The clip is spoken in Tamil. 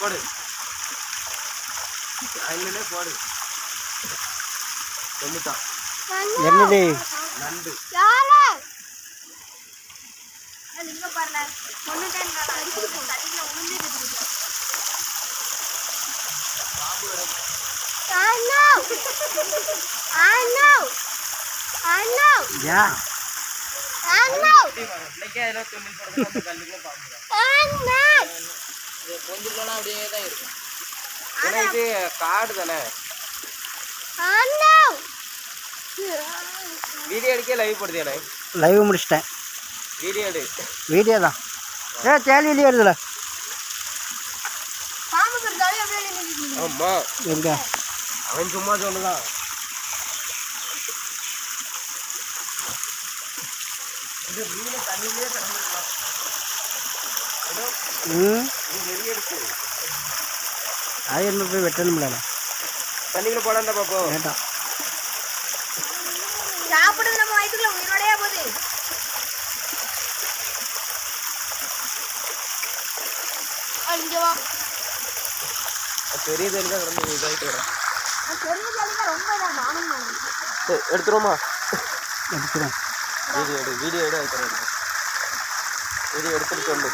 போடு. அதிலே போடு. நண்டு. யாரு? இங்க தண்ணியில உளுந்து I know. I know. I know. Yeah I know. இன்னைக்கே அதில் துணி போடுறது அந்த கல்லுக்குள்ள பாம்பு தான் I know. இது கொஞ்சம் போனால் அப்படியே தான் இருக்கும். ஏன்னா இது காடு தானே. வீடியோ எடுக்க லைவ் போடுது எனக்கு. லைவ் முடிச்சிட்டேன். வீடியோ எடு. வீடியோ தான். ஏ தேலி வெளியே வருதுல பாம்பு கடிச்சாலே அப்படியே நிக்குது. ஆமா. எங்க? அவன் சும்மா சொல்லுதான். இது மீனை தண்ணியிலே கிடந்துருக்கலாம். அது என்ன போய் வெட்டணும்ல தண்ணிக்குள்ள போடாண்டா பாப்போம் வேண்டாம் சாப்பிடுறது நம்ம வயிற்றுக்குள்ள உயிரோடயே போகுது ஆ, இங்க வா பெரிய தண்ணி தான் இதாகிட்டு வரேன் ரொம்ப நானும் எடுத்துருவோமா வீடியோ எடு வீடியோ எடு அதுக்கப்புறம் எடுத்து வீடியோ எடுத்துட்டு சொல்லு.